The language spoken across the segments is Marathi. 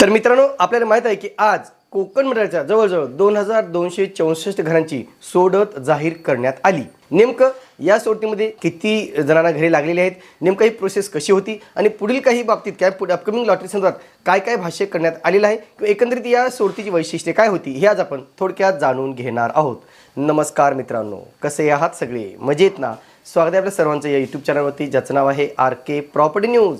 तर मित्रांनो आपल्याला माहीत आहे की आज कोकण मंडळाच्या जवळजवळ दोन हजार दोनशे चौसष्ट घरांची सोडत जाहीर करण्यात आली. नेमकं या सोडतीमध्ये किती जणांना घरे लागलेली आहेत नेमकं ही प्रोसेस कशी होती आणि पुढील काही बाबतीत काय पुढे अपकमिंग लॉटरी संदर्भात काय काय भाष्य करण्यात आलेलं आहे किंवा एकंदरीत या सोडतीची वैशिष्ट्ये काय होती हे आज आपण थोडक्यात जाणून घेणार आहोत. नमस्कार मित्रांनो कसे आहात सगळे? मजेत ना? स्वागत आहे आपल्या सर्वांचं या यूट्यूब चॅनलवरती ज्याचं नाव आहे आर के प्रॉपर्टी न्यूज.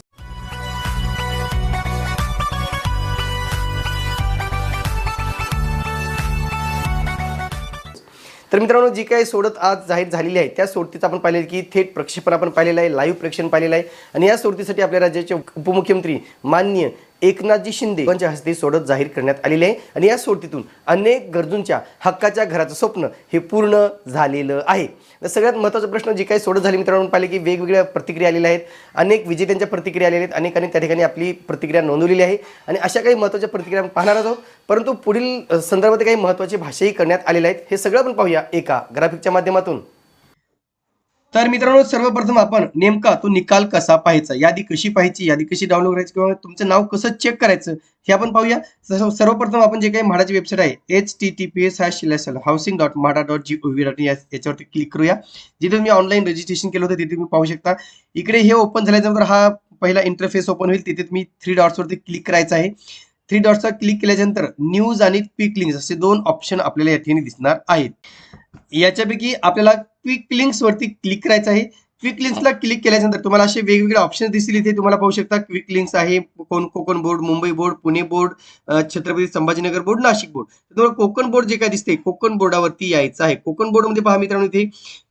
तर मित्रांनो जी काही सोडत आज जाहीर झालेली आहे त्या सोडतीचं आपण पाहिलं की थेट प्रक्षेपण आपण पाहिलेलं आहे लाईव्ह प्रेक्षण पाहिलेलं आहे. आणि या सोडतीसाठी आपल्या राज्याचे उपमुख्यमंत्री माननीय एकनाथजी शिंदे यांच्या हस्ते सोडत जाहीर करण्यात आलेली आहे. आणि या सोडतीतून अनेक गरजूंच्या हक्काच्या घराचं स्वप्न हे पूर्ण झालेलं आहे. तर सगळ्यात महत्त्वाचा प्रश्न जे काही सोडत झाले मित्रांनो पाहिले की वेगवेगळ्या प्रतिक्रिया आलेल्या आहेत. अनेक विजेत्यांच्या प्रतिक्रिया आलेल्या आहेत. अनेकांनी त्या ठिकाणी आपली प्रतिक्रिया नोंदवलेली आहे. आणि अशा काही महत्त्वाच्या प्रतिक्रिया आपण पाहणार आहोत. परंतु पुढील संदर्भात काही महत्त्वाचे भाषाही करण्यात आलेले आहेत. हे सगळं आपण पाहूया एका ग्राफिकच्या माध्यमातून. तर मित्रांनो सर्वप्रथम आपण नेमका तो निकाल कसा पाहायचा? यादी कशी पाहायची? यादी कशी डाउनलोड करायची? किंवा तुमचं नाव कसं चेक करायचं? हे आपण पाहूया. सर्वप्रथम आपण जे काही म्हाडाची वेबसाईट आहे H T T P S hash housing dot MHADA dot G O V dot याच्यावरती क्लिक करूया. जिथे तुम्ही ऑनलाईन रजिस्ट्रेशन केलं होतं तिथे तुम्ही पाहू शकता. इकडे हे ओपन झाल्यानंतर हा पहिला इंटरफेस ओपन होईल. तिथे तुम्ही थ्री डॉट्सवरती क्लिक करायचं आहे. थ्री डॉट्सवर क्लिक केल्यानंतर न्यूज आणि क्विक लिंक्स असे दोन ऑप्शन आपल्याला या ठिकाणी दिसणार आहेत. याच्यापैकी आपल्याला क्विक लिंक्स वरती क्लिक करायचं आहे. क्विक लिंक्सला क्लिक केल्यानंतर तुम्हाला असे वेगवेगळे ऑप्शन दिसतील. इथे तुम्हाला पाहू शकता क्विक लिंक्स आहे कोण Konkan board Mumbai board Pune board Chhatrapati Sambhajinagar board Nashik board तुम्हाला कोकण बोर्ड जे काय दिसते कोकण बोर्डावरती यायचं आहे. कोकण बोर्डमध्ये पहा मित्रांनो इथे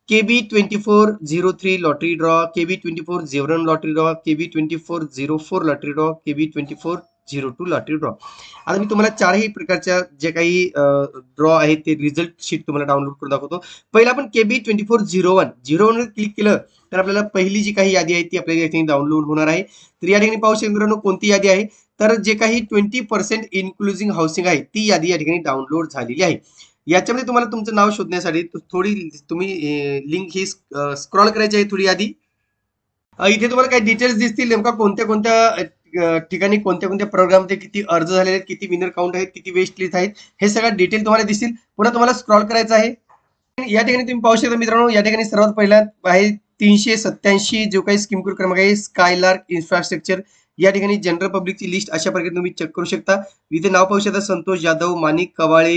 KB twenty four zero three lottery draw KB twenty four zero lottery draw KB twenty four zero four lottery draw KB twenty four zero two lottery draw आता मी तुम्हाला चारही प्रकारच्या जे काही ड्रॉ आहेत ते रिझल्ट शीट तुम्हाला डाउनलोड करून दाखवतो. पहिला आपण KB twenty four zero one zero one click केलं तर आपल्याला पहिली जी काही यादी आहे ती आपल्या या ठिकाणी डाउनलोड होणार आहे. तर या ठिकाणी पाहू शकतो मित्रांनो कोणती यादी आहे? तर जे काही ट्वेंटी पर्सेंट इन्क्लुझिंग हाऊसिंग आहे ती यादी या ठिकाणी डाउनलोड झालेली आहे. याच्यामध्ये तुम्हाला तुमचं नाव शोधण्यासाठी थोडी तुम्ही लिंक ही स्क्रॉल करायची आहे थोडी यादी. इथे तुम्हाला काही डिटेल्स दिसतील नेमका कोणत्या कोणत्या ठिकाणी कोणत्या कोणत्या प्रोग्राममध्ये किती अर्ज झालेले आहेत किती विनर काउंट आहेत किती वेस्ट लिस्ट आहेत हे सगळं डिटेल तुम्हाला दिसतील. पुन्हा तुम्हाला स्क्रॉल करायचं आहे. या ठिकाणी तुम्ही पाहू शकता मित्रांनो या ठिकाणी सर्वात पहिला आहे तीनशे सत्याऐंशी जो काही स्कीम क्रमांक आहे स्कायलार्क इन्फ्रास्ट्रक्चर या ठिकाणी जनरल पब्लिकची लिस्ट अशा प्रकारे तुम्ही चेक करू शकता. इथे नाव पाहू शकता संतोष जाधव मानिक कवाळे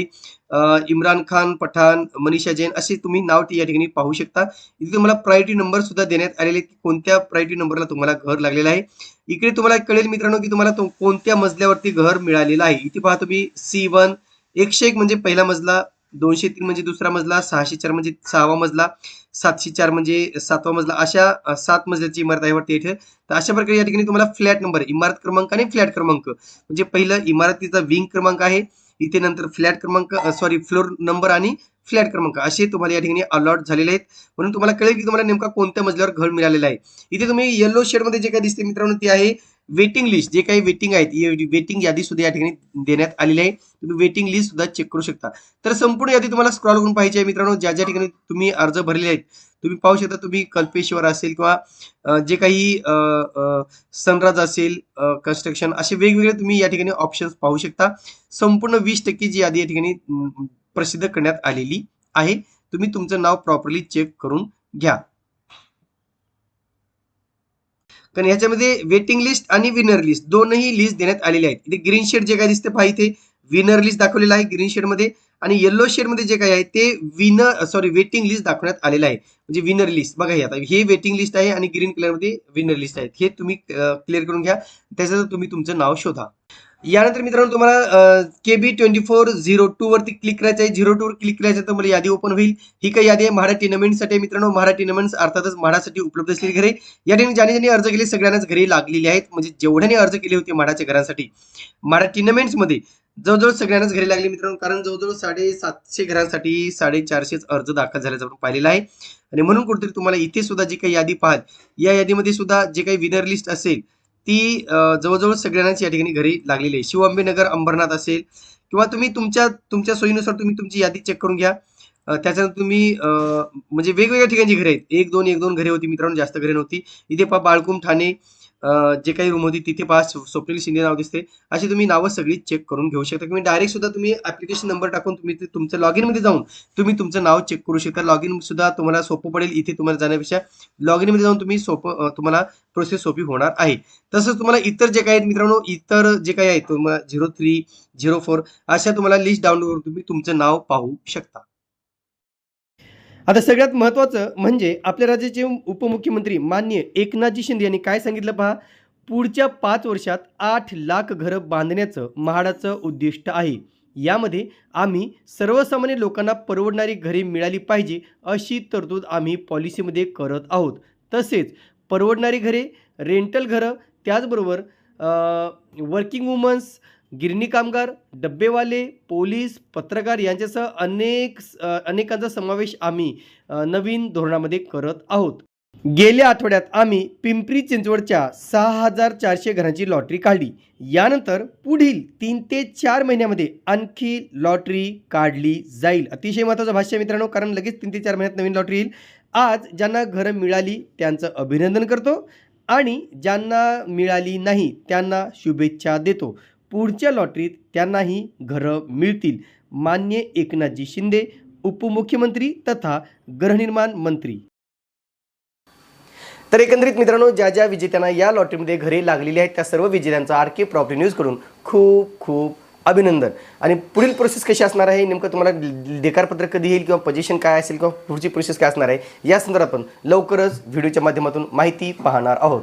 इम्रान खान पठाण मनीषा जैन असे तुम्ही नाव या ठिकाणी पाहू शकता. इथे तुम्हाला प्रायोरिटी नंबर सुद्धा देण्यात आलेले की कोणत्या प्रायोरिटी नंबरला तुम्हाला घर लागलेलं आहे? इकडे तुम्हाला कळेल मित्रांनो की तुम्हाला तो कोणत्या मजल्यावरती घर मिळालेलं आहे. इथे पहा तुम्ही सी वन एकशे एक म्हणजे पहिला मजला दोनशे तीन म्हणजे दुसरा मजला सहाशे चार म्हणजे सहावा मजला सातशे चार म्हणजे सातवा मजला अशा सात मजल्याची इमारत आहे वाटते इथे. तर अशा प्रकारे या ठिकाणी तुम्हाला फ्लॅट नंबर इमारत क्रमांक आणि फ्लॅट क्रमांक. म्हणजे पहिलं इमारतीचा विंग क्रमांक आहे इथे नंतर फ्लॅट क्रमांक सॉरी फ्लोर नंबर आणि फ्लॅट क्रमांक असे तुम्हाला या ठिकाणी अलॉट झालेले आहेत. म्हणून तुम्हाला कळेल की तुम्हाला नेमका कोणत्या मजल्यावर घर मिळालेलं आहे. इथे तुम्ही येलो मध्ये जे काही दिसते मित्रांनो ती आहे वेटिंग लिस्ट जे काही वेटिंग आहेत वेटिंग यादी सुद्धा या ठिकाणी देण्यात आलेली आहे. तुम्ही वेटिंग लिस्ट सुद्धा चेक करू शकता. तर संपूर्ण यादी तुम्हाला स्क्रॉल करून पाहिजे आहे मित्रांनो ज्या ज्या ठिकाणी तुम्ही अर्ज भरलेले आहेत. तुम्ही पाहू शकता तुम्ही कल्पेश्वर असेल किंवा जे काही सनराज असेल कन्स्ट्रक्शन असे वेगवेगळे तुम्ही या ठिकाणी ऑप्शन्स पाहू शकता. संपूर्ण वीस टक्के जी यादी या ठिकाणी प्रसिद्ध करण्यात आलेली आहे. तुम्ही तुमचं नाव प्रॉपरली चेक करून घ्या. कारण याच्यामध्ये वेटिंग लिस्ट आणि विनर लिस्ट दोनही लिस्ट देण्यात आलेले आहेत. इथे ग्रीन शेड जे काय दिसते पहा इथे. विनर लिस्ट दाखवलेलं आहे. ग्रीन शेडमध्ये आणि येल्लो शेडमध्ये जे काही आहे ते विनर सॉरी वेटिंग लिस्ट दाखवण्यात आलेलं आहे. म्हणजे विनर लिस्ट बघा हे आता हे वेटिंग लिस्ट आहे आणि ग्रीन कलरमध्ये विनर लिस्ट आहे हे तुम्ही क्लिअर करून घ्या. त्याच्यात तुम्ही तुमचं नाव शोधा. यानंतर मित्रांनो तुम्हाला K B twenty four zero two वरती क्लिक करायचं आहे. झिरो टू वर क्लिक करायचं तर मला यादी ओपन होईल. ही काही यादी आहे म्हाडा टिनमेंटसाठी मित्रांनो. म्हाडा टिनमेंट्स अर्थातच म्हाडासाठी उपलब्ध असलेली घरे. या ठिकाणी ज्याने ज्यांनी अर्ज केले सगळ्यांनाच घरी लागलेली आहेत. म्हणजे जेवढ्याने अर्ज केले होते म्हाडाच्या घरांसाठी. म्हाडा टिनमेंट्स जवळजवळ सगळ्यांनाच घरी लागली मित्रांनो कारण जवळजवळ साडेसातशे घरांसाठी साडेचारशेच अर्ज दाखल झाल्याचं आपण पाहिलेलं आहे. आणि म्हणून कुठेतरी तुम्हाला इथे सुद्धा जी काही यादी पाहाल या यादीमध्ये सुद्धा जे काही विनर लिस्ट असेल ती जवळजवळ सगळ्यांनाच या ठिकाणी घरी लागलेली आहे. शिवअंबेनगर अंबरनाथ असेल किंवा तुम्ही तुमच्या तुमच्या सोयीनुसार तुम्ही तुमची यादी चेक करून घ्या. त्याच्यानंतर तुम्ही म्हणजे वेगवेगळ्या ठिकाणची घरे आहेत. एक दोन एक दोन घरे होती मित्रांनो जास्त घरे नव्हती. इथे पहा बाळकुम ठाणे जे काही रूम होती तिथे पहा स्वप्नील शिंदे नाव दिसते अशी तुम्ही नावं सगळी चेक करून घेऊ शकता. तुम्ही डायरेक्ट सुद्धा तुम्ही ऍप्लिकेशन नंबर टाकून तुम्ही तुमचं लॉगमध्ये जाऊन तुम्ही तुमचं नाव चेक करू शकता. लॉगिन सुद्धा तुम्हाला सोपं पडेल इथे तुम्हाला जाण्यापेक्षा. लॉगमध्ये जाऊन तुम्ही सोपं तुम्हाला प्रोसेस सोपी होणार आहे. तसंच तुम्हाला इतर जे काही आहेत मित्रांनो इतर जे काही आहेत तुम्हाला झिरो थ्री झिरो फोर अशा तुम्हाला लिस्ट डाउनलोड करून तुम्ही तुमचं नाव पाहू शकता. आता सगळ्यात महत्त्वाचं म्हणजे आपल्या राज्याचे उपमुख्यमंत्री मान्य एकनाथजी शिंदे यांनी काय सांगितलं पहा? पुढच्या पाच वर्षात आठ लाख घरं बांधण्याचं म्हाडाचं उद्दिष्ट आहे. यामध्ये आम्ही सर्वसामान्य लोकांना परवडणारी घरे मिळाली पाहिजे अशी तरतूद आम्ही पॉलिसीमध्ये करत आहोत. तसेच परवडणारी घरे रेंटल घरं त्याचबरोबर वर्किंग वुमन्स गिरणी कामगार डब्बेवाले पोलीस पत्रकार यांच्यासह अनेक अनेकांचा समावेश आम्ही नवीन धोरणामध्ये करत आहोत. गेल्या आठवड्यात आम्ही पिंपरी चिंचवडच्या सहा हजार चारशे घरांची लॉटरी काढली. यानंतर पुढील तीन ते चार महिन्यामध्ये आणखी लॉटरी काढली जाईल. अतिशय महत्त्वाचं भाष्य मित्रांनो कारण लगेच तीन ते चार महिन्यात नवीन लॉटरी येईल. आज ज्यांना घरं मिळाली त्यांचं अभिनंदन करतो आणि ज्यांना मिळाली नाही त्यांना शुभेच्छा देतो. पुढच्या लॉटरीत त्यांनाही घरं मिळतील. मान्य एकनाथजी शिंदे उपमुख्यमंत्री तथा गृहनिर्माण मंत्री. तर एकंदरीत मित्रांनो ज्या ज्या विजेत्यांना या लॉटरीमध्ये घरे लागलेली आहेत त्या सर्व विजेत्यांचा आर के प्रॉपर्टी न्यूजकडून खूप खूप अभिनंदन. आणि पुढील प्रोसेस कशी असणार आहे नेमकं तुम्हाला देकारपत्र कधी येईल किंवा पोझिशन काय असेल किंवा पुढची प्रोसेस काय असणार आहे या संदर्भात आपण लवकरच व्हिडिओच्या माध्यमातून माहिती पाहणार आहोत.